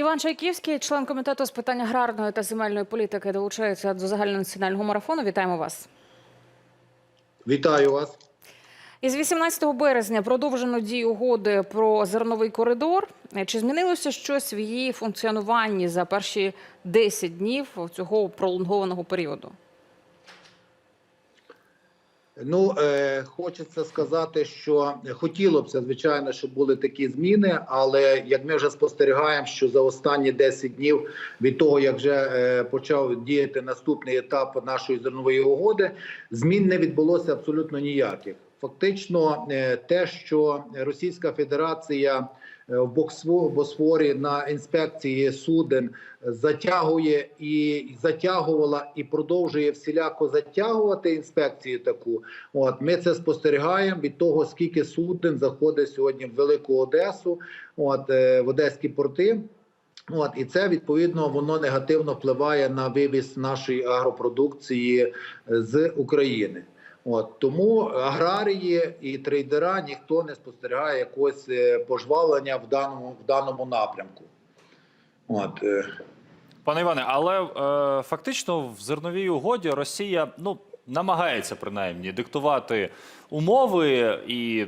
Іван Чайківський, член комітету з питань аграрної та земельної політики, долучається до загальнонаціонального марафону. Вітаємо вас. Вітаю вас. Із 18 березня продовжено дію угоди про зерновий коридор. Чи змінилося щось в її функціонуванні за перші 10 днів цього пролонгованого періоду? Ну е, хочеться сказати, що хотілося б звичайно, щоб були такі зміни, але як ми вже спостерігаємо, що за останні 10 днів від того, як вже е, почав діяти наступний етап нашої зернової угоди, змін не відбулося абсолютно ніяких. Фактично, е, те, що Російська Федерація в Боксфо- Босфорі на інспекції суден затягує і затягувала і продовжує всіляко затягувати інспекцію таку. От ми це спостерігаємо від того, скільки суден заходить сьогодні в Велику Одесу, от е, в Одеські порти. От і це відповідно воно негативно впливає на вивіз нашої агропродукції е, з України. От тому аграрії і трейдера ніхто не спостерігає якогось е, пожвавлення в даному в даному напрямку. От е, Пане Іване, але е, фактично в зерновій угоді Росія ну намагається принаймні диктувати умови і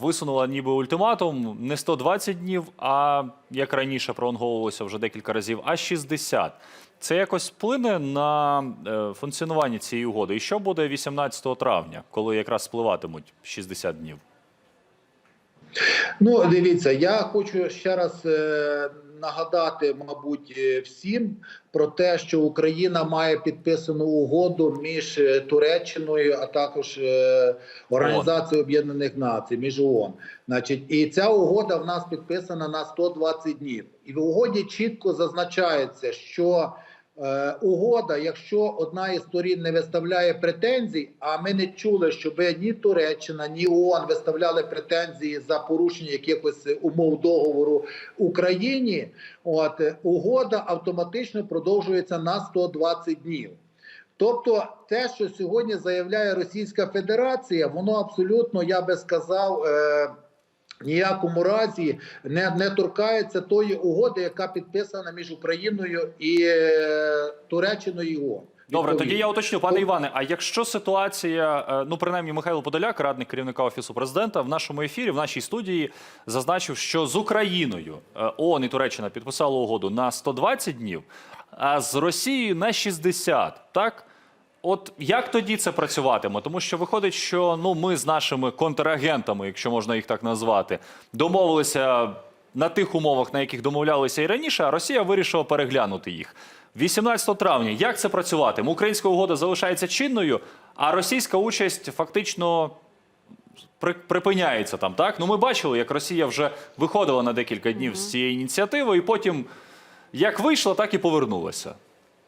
висунула ніби ультиматум не 120 днів, а як раніше пролонговувалося вже декілька разів, а 60. Це якось вплине на е, функціонування цієї угоди. І що буде 18 травня, коли якраз спливатимуть 60 днів? Ну, дивіться, я хочу ще раз е, нагадати, мабуть, е, всім про те, що Україна має підписану угоду між е, Туреччиною, а також е, Організацією Об'єднаних Націй, між ООН. Значить, і ця угода в нас підписана на 120 днів. І в угоді чітко зазначається, що угода, якщо одна із сторін не виставляє претензій, а ми не чули, щоб ні Туреччина, ні ООН виставляли претензії за порушення якихось умов договору Україні, от е, угода автоматично продовжується на 120 днів. Тобто, те, що сьогодні заявляє Російська Федерація, воно абсолютно, я би сказав. Е, ніякому разі не, не торкається тої угоди, яка підписана між Україною і е, Туреччиною і ООН. Добре, тоді я уточню, пане Іване. А якщо ситуація, е, ну принаймні, Михайло Подоляк, радник керівника офісу президента, в нашому ефірі, в нашій студії, зазначив, що з Україною е, ООН і Туреччина підписали угоду на 120 днів, а з Росією на 60, Так от як тоді це працюватиме? Тому що виходить, що ну ми з нашими контрагентами, якщо можна їх так назвати, домовилися на тих умовах, на яких домовлялися і раніше, а Росія вирішила переглянути їх. 18 травня, як це працюватиме? Українська угода залишається чинною, а російська участь фактично припиняється там. Так ну ми бачили, як Росія вже виходила на декілька днів з цієї ініціативи, і потім як вийшла, так і повернулася.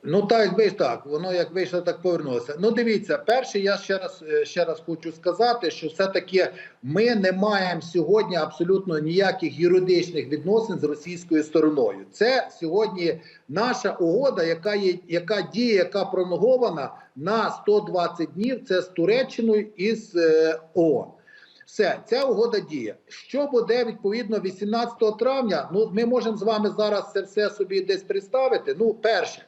Ну так, ж так, воно як вийшло, так повернулося. Ну дивіться, перше, я ще раз е, ще раз хочу сказати, що все-таки ми не маємо сьогодні абсолютно ніяких юридичних відносин з російською стороною. Це сьогодні наша угода, яка є, яка діє, яка пролонгована на 120 днів. Це з Туреччиною і з е, ООН. Все, ця угода діє. Що буде відповідно 18 травня? Ну, ми можемо з вами зараз це все собі десь представити. Ну, перше,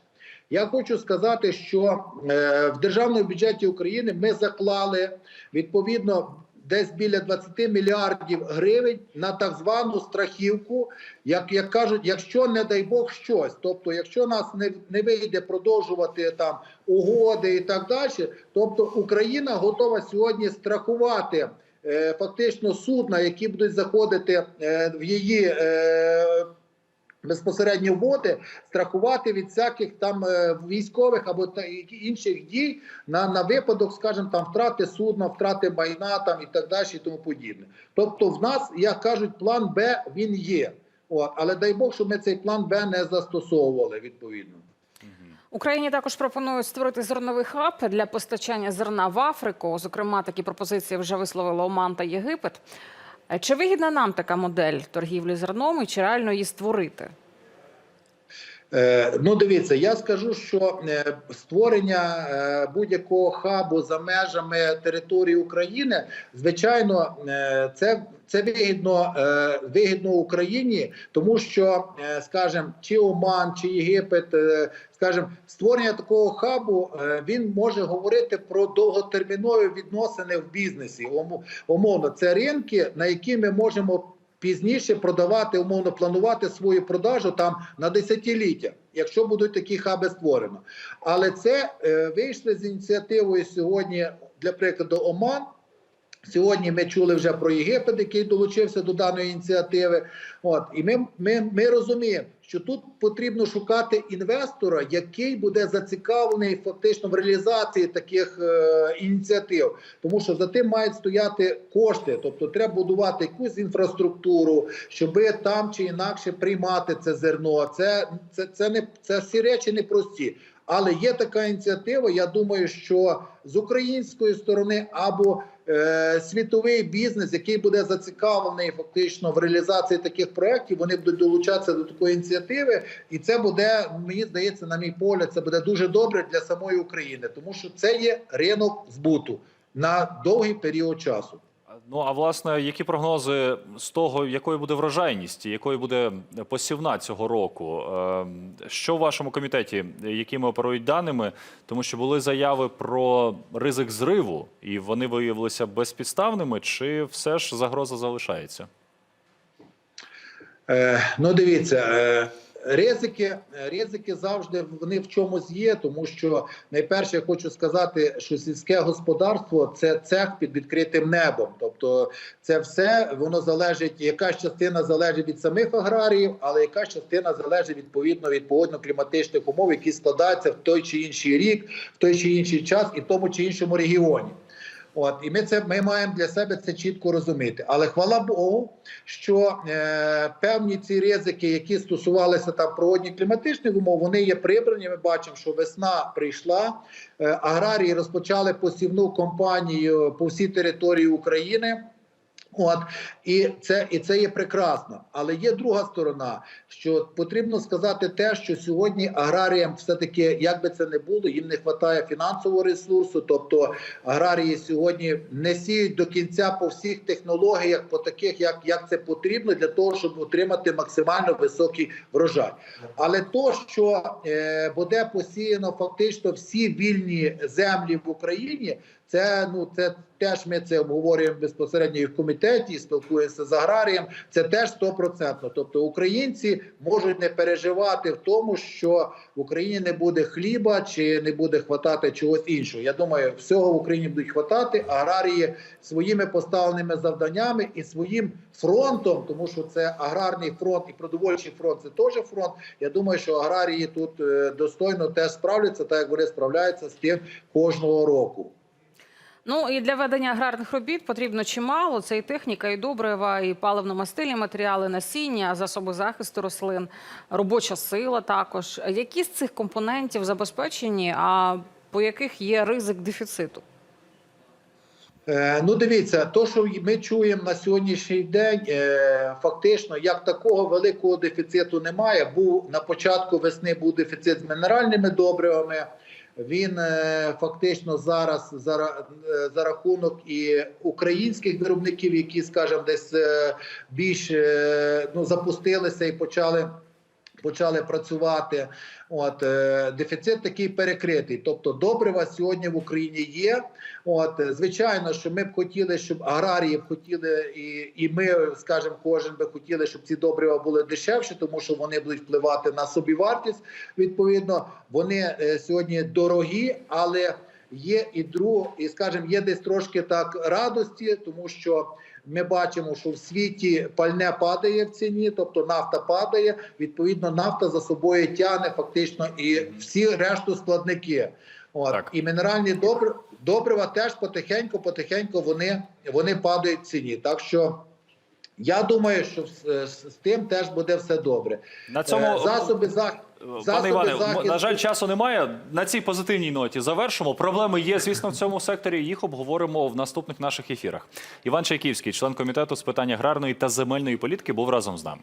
я хочу сказати, що е, в державному бюджеті України ми заклали відповідно десь біля 20 мільярдів гривень на так звану страхівку, як, як кажуть, якщо не дай Бог щось, тобто, якщо нас не, не вийде продовжувати там угоди і так далі, тобто Україна готова сьогодні страхувати. е, Фактично судна, які будуть заходити е, в її е, безпосередньо води, страхувати від всяких там е, військових або інших дій на, на випадок, скажімо, там втрати судна, втрати майна там і так далі, і тому подібне. Тобто, в нас, як кажуть, план Б він є. От, але дай Бог, щоб ми цей план Б не застосовували відповідно. Україні також пропонують створити зерновий хаб для постачання зерна в Африку. Зокрема, такі пропозиції вже висловили Оман та Єгипет. Е, Чи вигідна нам така модель торгівлі зерном і чи реально її створити? Е, Ну, дивіться, я скажу, що е, створення е, будь-якого хабу за межами території України, звичайно, це, це вигідно, вигідно Україні, тому що, скажімо, чи Оман, чи Єгипет, скажімо, створення такого хабу він може говорити про довготермінові відносини в бізнесі. Ум- Умовно, це ринки, на які ми можемо пізніше продавати, умовно планувати свою продажу там на десятиліття, якщо будуть такі хаби створено. Але це е, вийшли з ініціативою сьогодні, для прикладу, Оман. Сьогодні ми чули вже про Єгипет, який долучився до даної ініціативи. От і ми, ми, ми розуміємо, що тут потрібно шукати інвестора, який буде зацікавлений фактично в реалізації таких е, ініціатив, тому що за тим мають стояти кошти, тобто треба будувати якусь інфраструктуру, щоб там чи інакше приймати це зерно. Це, це, це не це всі речі непрості. Але є така ініціатива. Я думаю, що з української сторони або світовий бізнес, який буде зацікавлений фактично в реалізації таких проєктів, вони будуть долучатися до такої ініціативи, і це буде, мені здається, на мій погляд, це буде дуже добре для самої України, тому що це є ринок збуту на довгий період часу. Ну а власне, які прогнози з того, якою буде врожайність, якою буде посівна цього року? Е, Що в вашому комітеті, якими оперують даними? Тому що були заяви про ризик зриву, і вони виявилися безпідставними, чи все ж загроза залишається? Е, ну, дивіться, е, ризики, ризики завжди вони в чомусь є, тому що найперше я хочу сказати, що сільське господарство це цех під відкритим небом. Тобто, це все воно залежить, якась частина залежить від самих аграріїв, але якась частина залежить відповідно від погодно-кліматичних умов, які складаються в той чи інший рік, в той чи інший час і в тому чи іншому регіоні. От і ми це ми маємо для себе це чітко розуміти. Але хвала Богу, що е, певні ці ризики, які стосувалися там природних кліматичних умов, вони є прибрані. Ми бачимо, що весна прийшла. Е, аграрії розпочали посівну кампанію по всій території України. От і це і це є прекрасно, але є друга сторона, що потрібно сказати те, що сьогодні аграріям все таки, як би це не було, їм не вистачає фінансового ресурсу. Тобто аграрії сьогодні не сіють до кінця по всіх технологіях, по таких, як, як це потрібно, для того, щоб отримати максимально високий врожай. Але то, що е, буде посіяно фактично всі вільні землі в Україні, це ну це теж ми це обговорюємо безпосередньо і в комітеті, і спілкуємося з аграрієм. Це теж стопроцентно. Тобто українці можуть не переживати в тому, що в Україні не буде хліба чи не буде хватати чогось іншого. Я думаю, всього в Україні будуть хватати. Аграрії своїми поставленими завданнями і своїм фронтом, тому що це аграрний фронт і продовольчий фронт. Це теж фронт. Я думаю, що аграрії тут е, достойно теж справляться, так як вони справляються з тим кожного року. Ну і для ведення аграрних робіт потрібно чимало. Це і техніка, і добрива, і паливно-мастильні матеріали, насіння, засоби захисту рослин, робоча сила також. Які з цих компонентів забезпечені, а по яких є ризик дефіциту? Е, Ну, дивіться, то, що ми чуємо на сьогоднішній день, е, фактично, як такого великого дефіциту немає. Був на початку весни був дефіцит з мінеральними добривами. Він е, фактично зараз за, е, за рахунок і українських виробників, які, скажімо, десь е, більш ну, запустилися і почали. Почали працювати, от е, дефіцит такий перекритий. Тобто, добрива сьогодні в Україні є. От е, звичайно, що ми б хотіли, щоб аграрії б хотіли, і, і ми, скажімо, кожен би хотіли, щоб ці добрива були дешевші, тому що вони будуть впливати на собівартість. Відповідно, вони е, сьогодні дорогі, але є і друг, і скажімо, є десь трошки так радості, тому що. Ми бачимо, що в світі пальне падає в ціні, тобто нафта падає. Відповідно, нафта за собою тягне фактично і всі решту складники. От Так. і мінеральні добри, добрива теж потихеньку, потихеньку вони, вони падають в ціні. Так що я думаю, що з, з, тим теж буде все добре. На цьому Е, засоби за Пане Іване, захисту- на жаль, часу немає. На цій позитивній ноті завершимо. Проблеми є, звісно, в цьому секторі. Їх обговоримо в наступних наших ефірах. Іван Чайківський, член комітету з питань аграрної та земельної політики, був разом з нами.